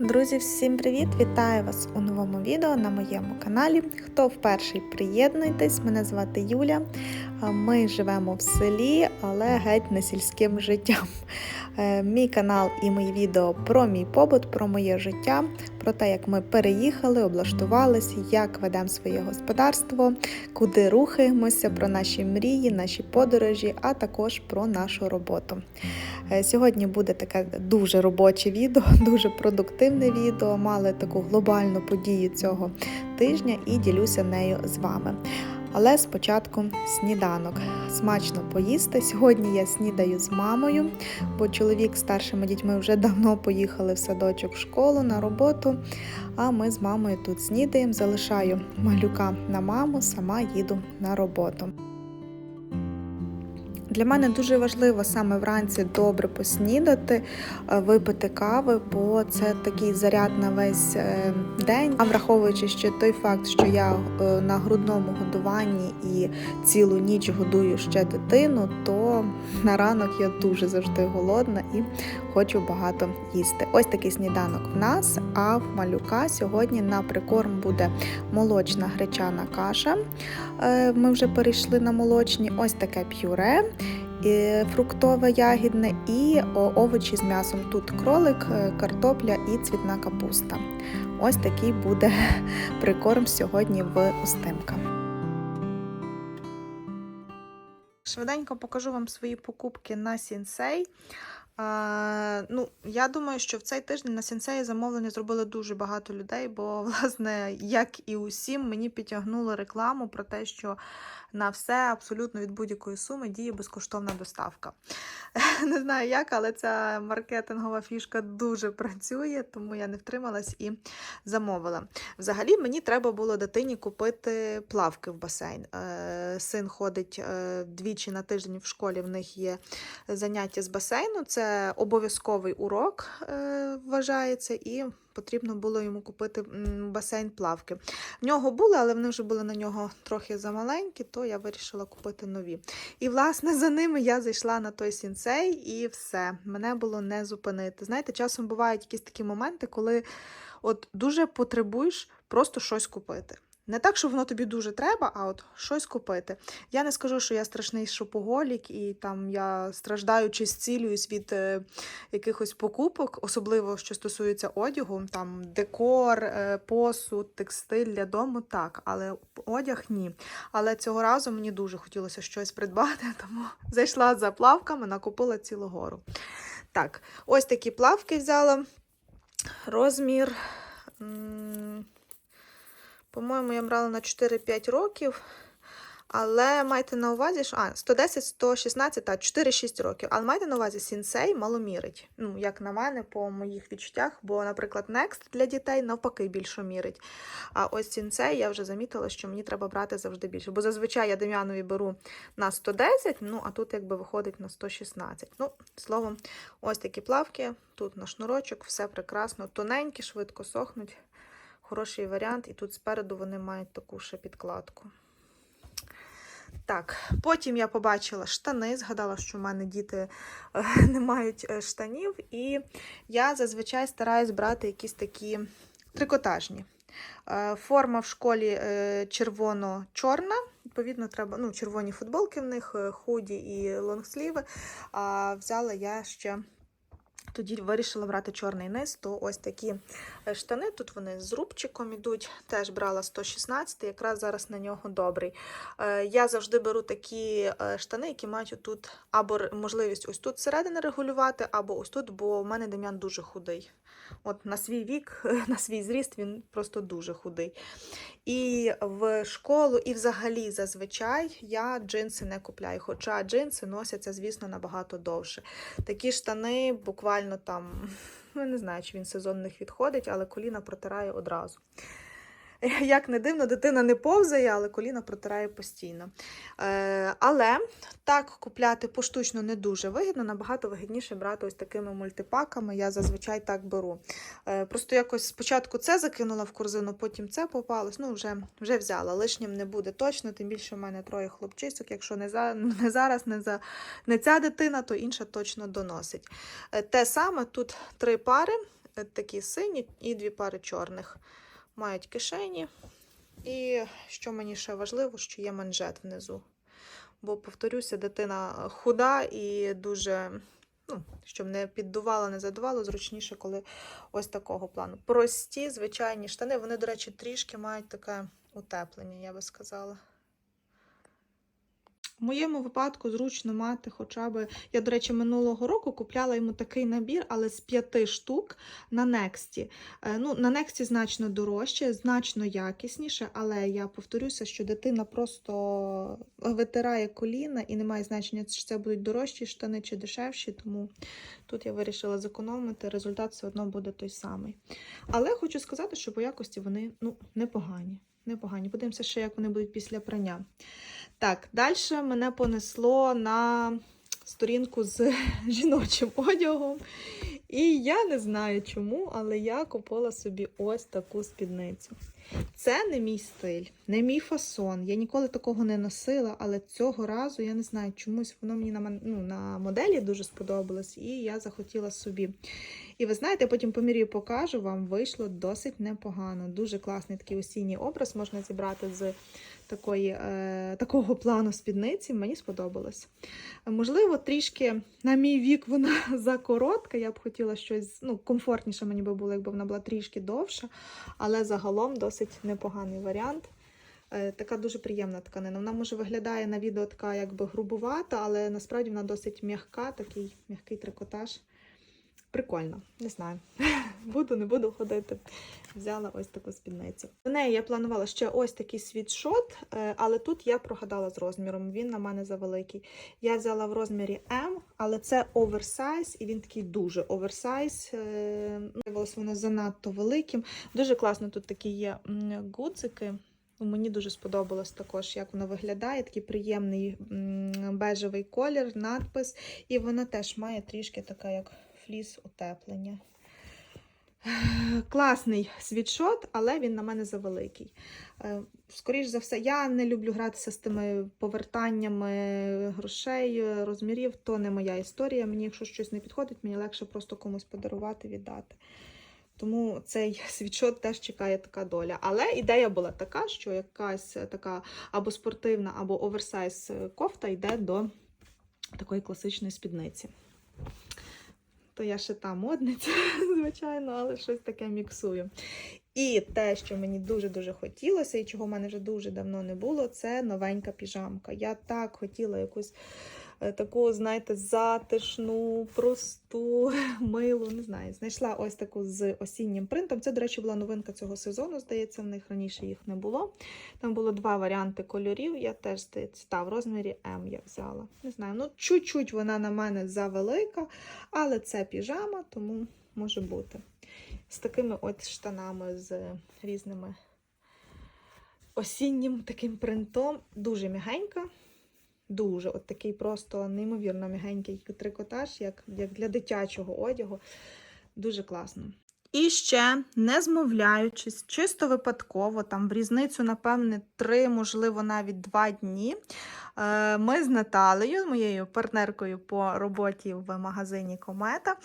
Друзі, всім привіт! Вітаю вас у новому відео на моєму каналі. Хто вперше приєднуйтесь, мене звати Юля. Ми живемо в селі, але геть не сільським життям. Е, Мій канал і мої відео про мій побут, про моє життя, про те, як ми переїхали, облаштувалися, як ведемо своє господарство, куди рухаємося, про наші мрії, наші подорожі, а також про нашу роботу. Е, Сьогодні буде таке дуже робоче відео, дуже продуктивне відео. Мали таку глобальну подію цього тижня і ділюся нею з вами. Але спочатку сніданок. Смачно поїсти. Сьогодні я снідаю з мамою, бо чоловік з старшими дітьми вже давно поїхали в садочок, в школу на роботу. А ми з мамою тут снідаємо. Залишаю малюка на маму, сама їду на роботу. Для мене дуже важливо саме вранці добре поснідати, е, випити кави, бо це такий заряд на весь е, день. А враховуючи ще той факт, що я е, на грудному годуванні і цілу ніч годую ще дитину, то на ранок я дуже завжди голодна і хочу багато їсти. Ось такий сніданок в нас. А в малюка сьогодні на прикорм буде молочна гречана каша. Ми вже перейшли на молочні. Ось таке п'юре фруктове ягідне і овочі з м'ясом. Тут кролик, е, картопля і цвітна капуста. Ось такий буде прикорм сьогодні в Устимка. Швиденько покажу вам свої покупки на сінсей. А, ну, я думаю, що в цей тиждень на сінсеї замовлення зробили дуже багато людей, бо, власне, як і усім, мені підтягнули рекламу про те, що на все абсолютно від будь-якої суми діє безкоштовна доставка. Не знаю як, але ця маркетингова фішка дуже працює, тому я не втрималась і замовила. Взагалі, мені треба було дитині купити плавки в басейн. Е, Син ходить е, двічі на тиждень в школі, в них є заняття з басейну. Це обов'язковий урок е, вважається, і потрібно було йому купити басейн плавки. В нього були, але вони вже були на нього трохи замаленькі, то я вирішила купити нові. І, власне, за ними я зайшла на той сінцей, і все, мене було не зупинити. Знаєте, часом бувають якісь такі моменти, коли от дуже потребуєш просто щось купити. Не так, що воно тобі дуже треба, а от щось купити. Я не скажу, що я страшний шопоголік, і там я страждаю чи зцілююсь від е, якихось покупок, особливо що стосується одягу, там декор, е, посуд, текстиль для дому, так, але одяг ні. Але цього разу мені дуже хотілося щось придбати, тому зайшла за плавками, накупила цілу гору. Так, ось такі плавки взяла. Розмір. м, по-моєму, я брала на 4-5 років. Але майте на увазі, що а, 110, 116 та 4-6 років. Але майте на увазі, сінсей маломірить. Ну, як на мене, по моїх відчуттях, бо, наприклад, Next для дітей навпаки більше мірить. А ось сінсей я вже замітила, що мені треба брати завжди більше. Бо зазвичай я Дем'янові беру на 110, ну а тут якби виходить на 116. Ну, словом, ось такі плавки, тут на шнурочок, все прекрасно, тоненькі, швидко сохнуть. Хороший варіант, і тут спереду вони мають таку ще підкладку. Так, потім я побачила штани, згадала, що в мене діти е, не мають е, штанів, і я зазвичай стараюсь брати якісь такі трикотажні. Е, Форма в школі червоно-чорна. Відповідно, треба ну, червоні футболки в них, худі і лонгсліви. А взяла я ще тоді вирішила брати чорний низ, то ось такі е, штани. Тут вони з рубчиком ідуть. Теж брала 116, якраз зараз на нього добрий. Е, Я завжди беру такі е, штани, які мають тут або можливість ось тут середини регулювати, або ось тут, бо в мене Дем'ян дуже худий. От на свій вік, на свій зріст він просто дуже худий. І в школу, і взагалі зазвичай я джинси не купляю. Хоча джинси носяться, звісно, набагато довше. Такі штани буквально там, ну не знаю, чи він сезонних відходить, але коліна протирає одразу. Як не дивно, дитина не повзає, але коліна протирає постійно. Е, але так купляти поштучно не дуже вигідно, набагато вигідніше брати ось такими мультипаками. Я зазвичай так беру. Е, просто якось спочатку це закинула в корзину, потім це попалось. Ну, вже, вже взяла. Лишнім не буде точно, тим більше в мене троє хлопчисок. Якщо не, за, не зараз, не, за, не ця дитина, то інша точно доносить. Е, те саме тут три пари. такі сині і дві пари чорних. Мають кишені. І що мені ще важливо, що є манжет внизу. Бо, повторюся, дитина худа і дуже, ну, щоб не піддувало, не задувало, зручніше, коли ось такого плану. Прості, звичайні штани, вони, до речі, трішки мають таке утеплення, я би сказала. В моєму випадку зручно мати хоча б. Я, до речі, минулого року купляла йому такий набір, але з п'яти штук на Нексті. Ну, на Нексті значно дорожче, значно якісніше, але я повторюся, що дитина просто витирає коліна і немає значення, чи це будуть дорожчі штани чи дешевші, тому тут я вирішила зекономити. Результат все одно буде той самий. Але хочу сказати, що по якості вони ну, непогані. Непогані. Подивимося ще, як вони будуть після прання. Так, далі мене понесло на сторінку з жіночим одягом. І я не знаю чому, але я купила собі ось таку спідницю. Це не мій стиль, не мій фасон. Я ніколи такого не носила, але цього разу я не знаю, чомусь воно мені на, ну, на моделі дуже сподобалось, і я захотіла собі. І ви знаєте, я потім помірюю покажу вам, вийшло досить непогано. Дуже класний такий осінній образ можна зібрати з такої, е, такого плану спідниці. Мені сподобалось. Можливо, трішки на мій вік вона закоротка. Я б хотіла щось ну, комфортніше мені би було, якби вона була трішки довша, але загалом досить непоганий варіант. Е, Така дуже приємна тканина. Вона може виглядає на відео така якби грубувата, але насправді вона досить м'яка, такий м'який трикотаж. Прикольно, не знаю. Буду, не буду ходити. Взяла ось таку спідницю. До неї я планувала ще ось такий світшот, е, але тут я прогадала з розміром. Він на мене завеликий. Я взяла в розмірі М, але це оверсайз, і він такий дуже оверсайз. Е, Виявилось воно занадто великим. Дуже класно тут такі є гудзики. Ну, Мені дуже сподобалось також, як воно виглядає. Такий приємний бежевий колір, надпис. І вона теж має трішки таке, як фліс утеплення. Класний світшот, але він на мене завеликий. Е, Скоріш за все, я не люблю гратися з тими повертаннями грошей, розмірів, то не моя історія. Мені, якщо щось не підходить, мені легше просто комусь подарувати, віддати. Тому цей світшот теж чекає така доля. Але ідея була така, що якась така або спортивна, або оверсайз кофта йде до такої класичної спідниці. То я ще та модниця, звичайно, але щось таке міксую. І те, що мені дуже-дуже хотілося, і чого в мене вже дуже давно не було, це новенька піжамка. Я так хотіла якусь таку, знаєте, затишну, просту, милу, не знаю. Знайшла ось таку з осіннім принтом. Це, до речі, була новинка цього сезону, здається, в них раніше їх не було. Там було два варіанти кольорів. Я теж здається, та, в розмірі М я взяла. Не знаю, ну чуть-чуть вона на мене завелика, але це піжама, тому може бути. З такими от штанами з різними осіннім таким принтом. Дуже м'ягенька. Дуже от такий просто неймовірно м'ягенький трикотаж, як, як для дитячого одягу. Дуже класно. І ще, не змовляючись, чисто випадково, там в різницю, напевне, три, можливо, навіть два дні. е, Ми з Наталею, моєю партнеркою по роботі в магазині Комета,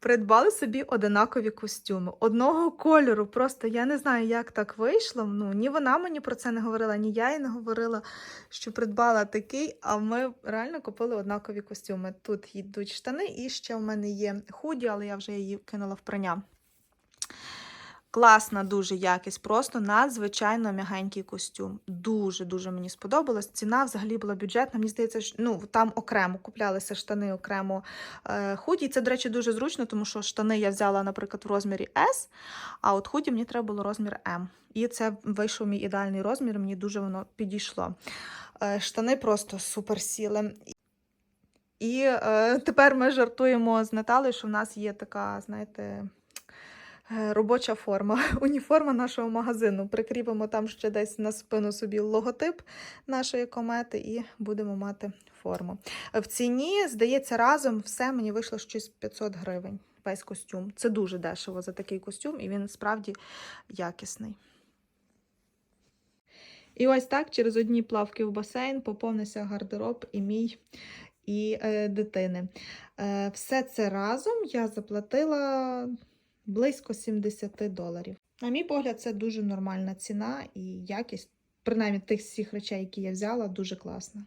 придбали собі одинакові костюми. Одного кольору. Просто я не знаю, як так вийшло. Ну, ні вона мені про це не говорила, ні я їй не говорила, що придбала такий, а ми реально купили однакові костюми. Тут йдуть штани, і ще в мене є худі, але я вже її кинула в прання. Класна дуже якість, просто надзвичайно м'ягенький костюм. Дуже-дуже мені сподобалось. Ціна взагалі була бюджетна. Мені здається, що, ну, там окремо куплялися штани, окремо е, худі. Це, до речі, дуже зручно, тому що штани я взяла, наприклад, в розмірі S, а от худі мені треба було розмір M. І це вийшов мій ідеальний розмір, мені дуже воно підійшло. Е, штани просто супер сіли. І е, тепер ми жартуємо з Наталею, що в нас є така, знаєте, робоча форма, уніформа нашого магазину. Прикріпимо там ще десь на спину собі логотип нашої комети і будемо мати форму. В ціні, здається, разом все мені вийшло щось 500 гривень. Весь костюм. Це дуже дешево за такий костюм, і він справді якісний. І ось так через одні плавки в басейн поповнився гардероб і мій, і е, дитини. Е, все це разом я заплатила близько 70 доларів. На мій погляд, це дуже нормальна ціна і якість, принаймні тих всіх речей, які я взяла, дуже класна.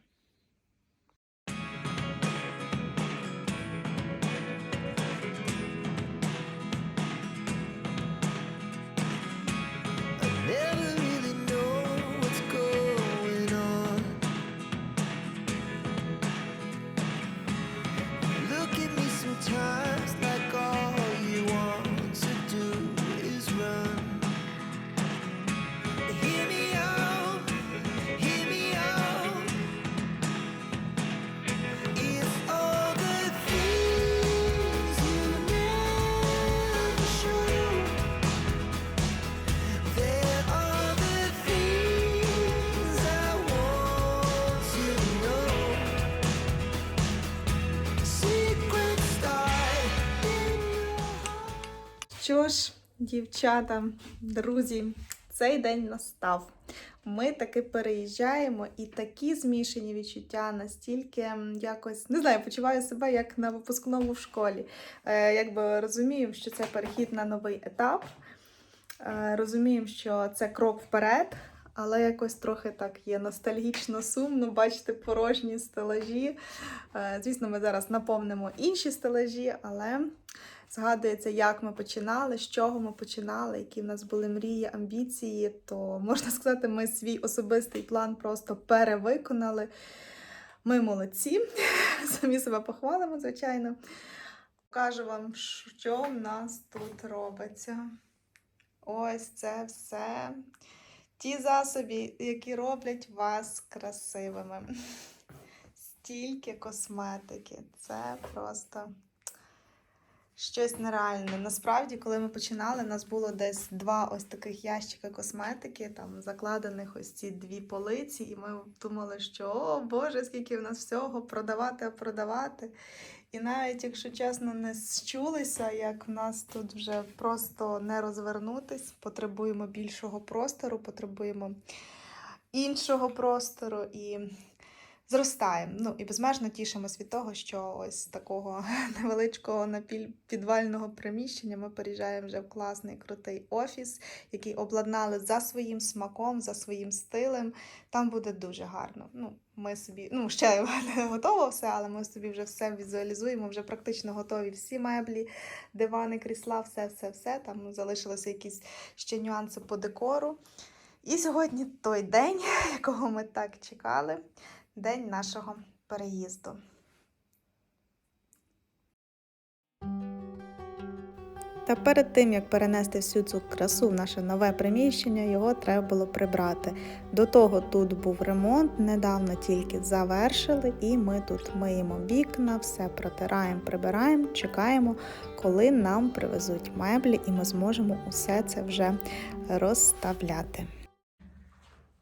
Що ж, дівчата, друзі, цей день настав. Ми таки переїжджаємо, і такі змішані відчуття настільки якось не знаю, почуваю себе як на випускному в школі. Е, якби розумію, що це перехід на новий етап. Е, розуміємо, що це крок вперед, але якось трохи так є ностальгічно сумно бачити порожні стелажі. Е, звісно, ми зараз наповнимо інші стелажі, але згадується, як ми починали, з чого ми починали, які в нас були мрії, амбіції, то можна сказати, ми свій особистий план просто перевиконали. Ми молодці, самі себе похвалимо, звичайно. Покажу вам, що в нас тут робиться. Ось це все. Ті засоби, які роблять вас красивими. Стільки косметики. Це просто щось нереальне. Насправді, коли ми починали, у нас було десь два ось таких ящика косметики, там закладених ось ці дві полиці, і ми думали, що о Боже, скільки в нас всього продавати, продавати. І навіть, якщо чесно, не счулися, як в нас тут вже просто не розвернутись, потребуємо більшого простору, потребуємо іншого простору. І зростаємо. Ну і безмежно тішимось від того, що ось з такого невеличкого напівпідвального приміщення ми переїжджаємо вже в класний крутий офіс, який обладнали за своїм смаком, за своїм стилем. Там буде дуже гарно. Ну, ми собі, ну ще не готово все, але ми собі вже все візуалізуємо, вже практично готові всі меблі, дивани, крісла, все, все, все. Там залишилися якісь ще нюанси по декору. І сьогодні той день, якого ми так чекали, день нашого переїзду. Та перед тим, як перенести всю цю красу в наше нове приміщення, його треба було прибрати. До того тут був ремонт, недавно тільки завершили, і ми тут миємо вікна, все протираємо, прибираємо, чекаємо, коли нам привезуть меблі, і ми зможемо усе це вже розставляти.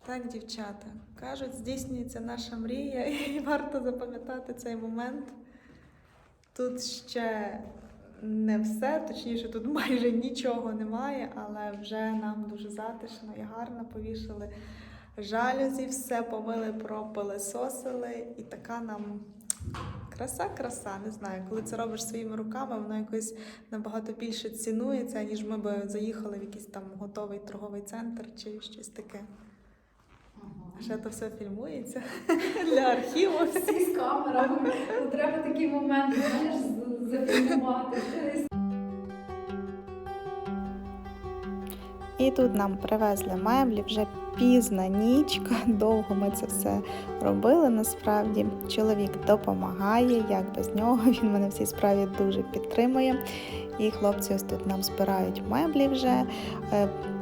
Так, дівчата, кажуть, здійснюється наша мрія, і варто запам'ятати цей момент. Тут ще не все, точніше, тут майже нічого немає, але вже нам дуже затишно і гарно повішали жалюзі, все помили, пропилесосили, і така нам краса, краса. Не знаю, коли це робиш своїми руками, воно якось набагато більше цінується, ніж ми би заїхали в якийсь там готовий торговий центр чи щось таке. А ще то все фільмується для архіву. Всі з камерами. Ну, Треба такий момент, знаєш, зафільмувати. І тут нам привезли меблі, вже пізна нічка, довго ми це все робили. Насправді чоловік допомагає, як без нього. Він мене в цій справі дуже підтримує. І хлопці ось тут нам збирають меблі вже.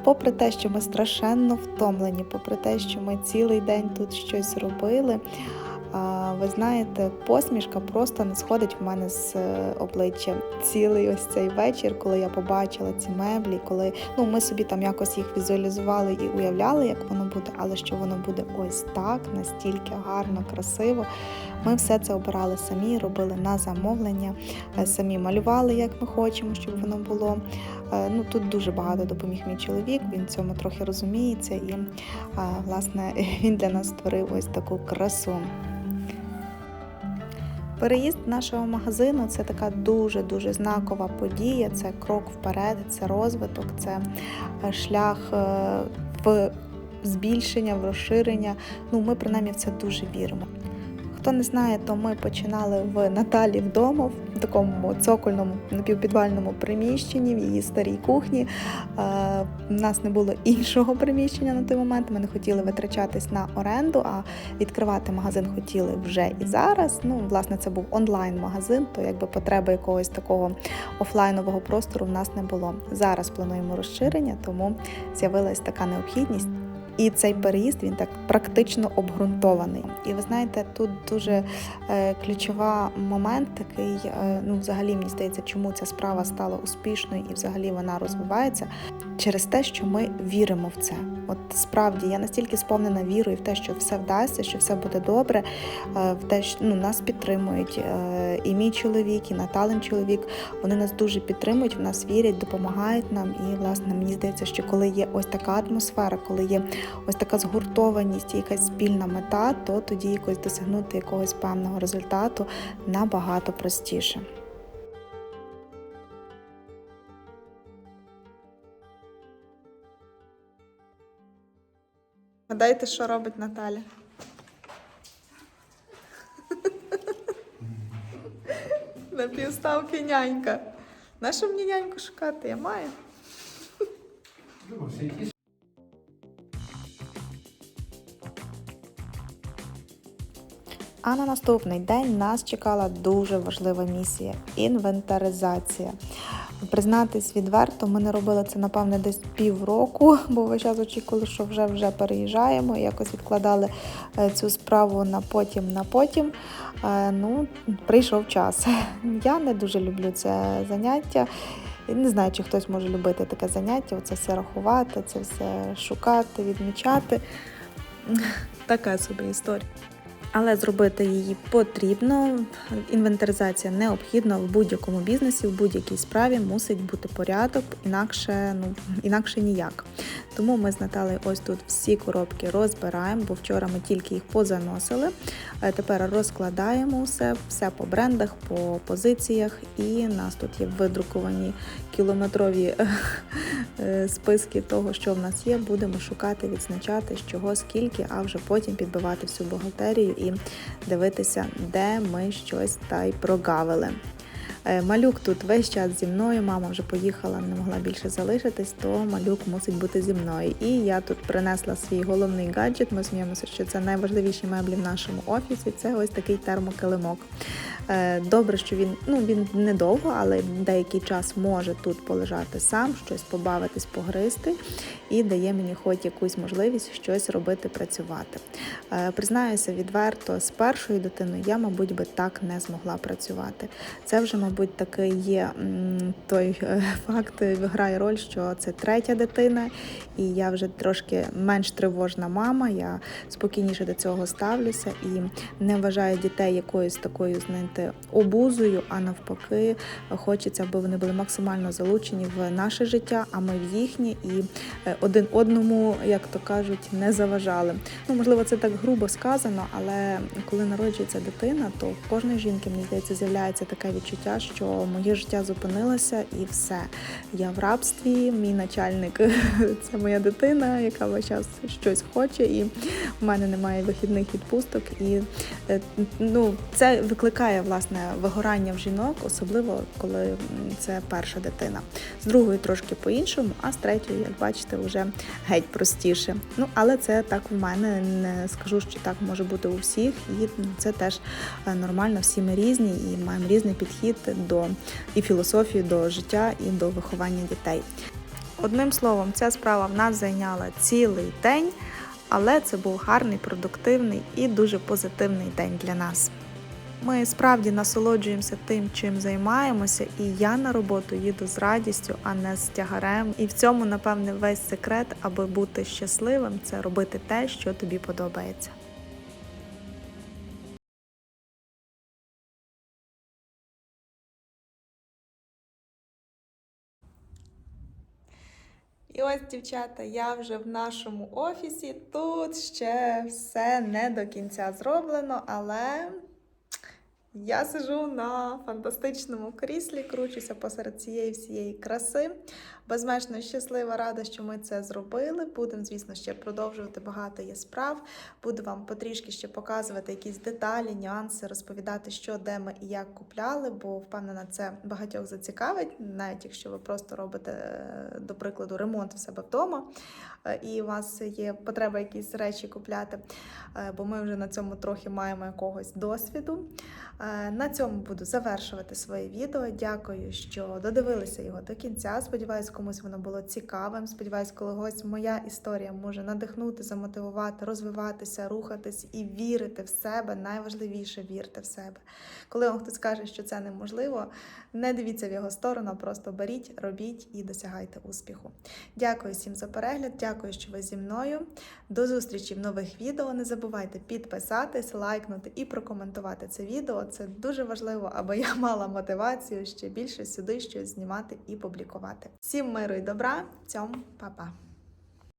Попри те, що ми страшенно втомлені, попри те, що ми цілий день тут щось робили. Ви знаєте, посмішка просто не сходить в мене з е, обличчя цілий ось цей вечір, коли я побачила ці меблі, коли ну ми собі там якось їх візуалізували і уявляли, як воно буде, але що воно буде ось так, настільки гарно, красиво. Ми все це обирали самі, робили на замовлення, е, самі малювали, як ми хочемо, щоб воно було. Е, Ну тут дуже багато допоміг мій чоловік. Він цьому трохи розуміється, і власне він для нас створив ось таку красу. Переїзд нашого магазину це така дуже дуже знакова подія. Це крок вперед, це розвиток, це е, шлях в збільшення, в розширення. Ну, ми принаймні в це дуже віримо. Хто не знає, то ми починали в Наталі вдома, в такому цокольному напівпідвальному приміщенні, в її старій кухні. Е, У нас не було іншого приміщення на той момент. Ми не хотіли витрачатись на оренду, а відкривати магазин хотіли вже і зараз. Ну, власне, це був онлайн-магазин, то якби потреби якогось такого офлайнового простору в нас не було. Зараз плануємо розширення, тому з'явилась така необхідність. І цей переїзд він так практично обґрунтований. І ви знаєте, тут дуже е, ключова момент такий. Е, ну, взагалі мені здається, чому ця справа стала успішною і взагалі вона розвивається через те, що ми віримо в це. От справді я настільки сповнена вірою в те, що все вдасться, що все буде добре, е, в те, що ну, нас підтримують. Е, і мій чоловік, і Наталин чоловік. Вони нас дуже підтримують, в нас вірять, допомагають нам. І власне мені здається, що коли є ось така атмосфера, коли є ось така згуртованість і якась спільна мета, то тоді якось досягнути якогось певного результату набагато простіше. Гадайте, що робить Наталя? На півставки нянька. Нащо мені няньку шукати? Я маю. А на наступний день нас чекала дуже важлива місія інвентаризація. Признатись відверто, ми не робили це напевне десь півроку, бо весь час очікували, що вже вже переїжджаємо. Якось відкладали е, цю справу на потім, на потім. Е, Ну, прийшов час. Я не дуже люблю це заняття. Не знаю, чи хтось може любити таке заняття, це все рахувати, це все шукати, відмічати. Така собі історія. Але зробити її потрібно. Інвентаризація необхідна в будь-якому бізнесі, в будь-якій справі мусить бути порядок, інакше ну інакше ніяк. Тому ми з Наталею ось тут всі коробки розбираємо, бо вчора ми тільки їх позаносили. Е, Тепер розкладаємо все, все по брендах, по позиціях, і у нас тут є видруковані кілометрові е, списки того, що в нас є. Будемо шукати, відзначати, з чого, скільки, а вже потім підбивати всю бухгалтерію і дивитися, де ми щось та й прогавили. Е, Малюк тут весь час зі мною. Мама вже поїхала, не могла більше залишитись, то малюк мусить бути зі мною. І я тут принесла свій головний гаджет. Ми сміємося, що це найважливіші меблі в нашому офісі. Це ось такий термокилимок. Е, Добре, що він ну він недовго, але деякий час може тут полежати сам, щось побавитись, погризти, і дає мені хоч якусь можливість щось робити, працювати. Е, Признаюся відверто, з першою дитиною я, мабуть, би так не змогла працювати. Це вже, мабуть, такий є той е, факт, грає роль, що це третя дитина, і я вже трошки менш тривожна мама. Я спокійніше до цього ставлюся і не вважаю дітей якоюсь такою, знаєте, обузою, а навпаки, хочеться, аби вони були максимально залучені в наше життя, а ми в їхнє і е, один одному, як то кажуть, не заважали. Ну, можливо, це так грубо сказано, але коли народжується дитина, то в кожної жінки, мені здається, з'являється таке відчуття, що моє життя зупинилося і все. Я в рабстві, мій начальник це моя дитина, яка весь час щось хоче, і в мене немає вихідних відпусток. І е, ну, це викликає власне вигорання в жінок, особливо коли це перша дитина. З другою трошки по-іншому, а з третьою, як бачите, вже геть простіше. Ну, але це так в мене. Не скажу, що так може бути у всіх, і це теж е, нормально. Всі ми різні і маємо різний підхід до і філософію до життя, і до виховання дітей. Одним словом, ця справа в нас зайняла цілий день, але це був гарний, продуктивний і дуже позитивний день для нас. Ми справді насолоджуємося тим, чим займаємося, і я на роботу їду з радістю, а не з тягарем. І в цьому, напевне, весь секрет, аби бути щасливим, це робити те, що тобі подобається. І ось, дівчата, я вже в нашому офісі. Тут ще все не до кінця зроблено, але Я сижу на фантастичному кріслі, кручуся посеред цієї всієї краси. Безмежно щаслива, рада, що ми це зробили. Будемо, звісно, ще продовжувати багато є справ. Буду вам потрішки ще показувати якісь деталі, нюанси, розповідати, що, де ми і як купляли, бо впевнена, це багатьох зацікавить, навіть якщо ви просто робите, е, до прикладу, ремонт в себе вдома, е, і у вас є потреба якісь речі купляти, е, бо ми вже на цьому трохи маємо якогось досвіду. На цьому буду завершувати своє відео. Дякую, що додивилися його до кінця. Сподіваюсь, комусь воно було цікавим. Сподіваюсь, когось моя історія може надихнути, замотивувати, розвиватися, рухатись і вірити в себе. Найважливіше вірте в себе. Коли вам хтось каже, що це неможливо, не дивіться в його сторону, просто беріть, робіть і досягайте успіху. Дякую всім за перегляд. Дякую, що ви зі мною. До зустрічі в нових відео. Не забувайте підписатись, лайкнути і прокоментувати це відео. Це дуже важливо, аби я мала мотивацію ще більше сюди щось знімати і публікувати. Всім миру і добра. Цьому па-па!